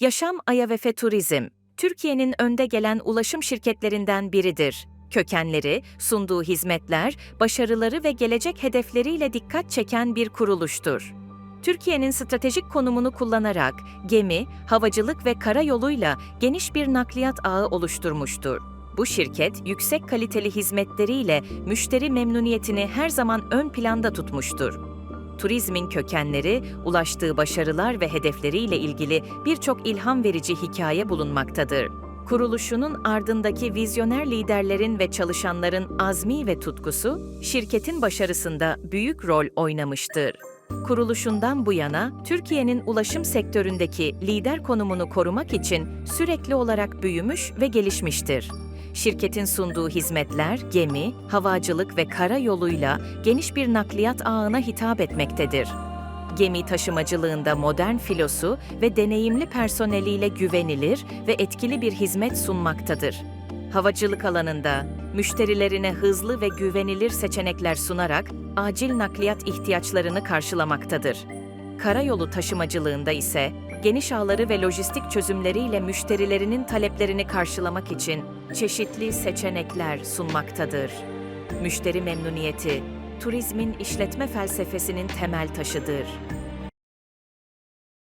Yaşam Ayavefe Turizm, Türkiye'nin önde gelen ulaşım şirketlerinden biridir. Kökenleri, sunduğu hizmetler, başarıları ve gelecek hedefleriyle dikkat çeken bir kuruluştur. Türkiye'nin stratejik konumunu kullanarak gemi, havacılık ve karayoluyla geniş bir nakliyat ağı oluşturmuştur. Bu şirket yüksek kaliteli hizmetleriyle müşteri memnuniyetini her zaman ön planda tutmuştur. Turizmin kökenleri, ulaştığı başarılar ve hedefleriyle ilgili birçok ilham verici hikaye bulunmaktadır. Kuruluşunun ardındaki vizyoner liderlerin ve çalışanların azmi ve tutkusu, şirketin başarısında büyük rol oynamıştır. Kuruluşundan bu yana Türkiye'nin ulaşım sektöründeki lider konumunu korumak için sürekli olarak büyümüş ve gelişmiştir. Şirketin sunduğu hizmetler gemi, havacılık ve kara yoluyla geniş bir nakliyat ağına hitap etmektedir. Gemi taşımacılığında modern filosu ve deneyimli personeliyle güvenilir ve etkili bir hizmet sunmaktadır. Havacılık alanında müşterilerine hızlı ve güvenilir seçenekler sunarak acil nakliyat ihtiyaçlarını karşılamaktadır. Karayolu taşımacılığında ise geniş ağları ve lojistik çözümleriyle müşterilerinin taleplerini karşılamak için çeşitli seçenekler sunmaktadır. Müşteri memnuniyeti, turizmin işletme felsefesinin temel taşıdır.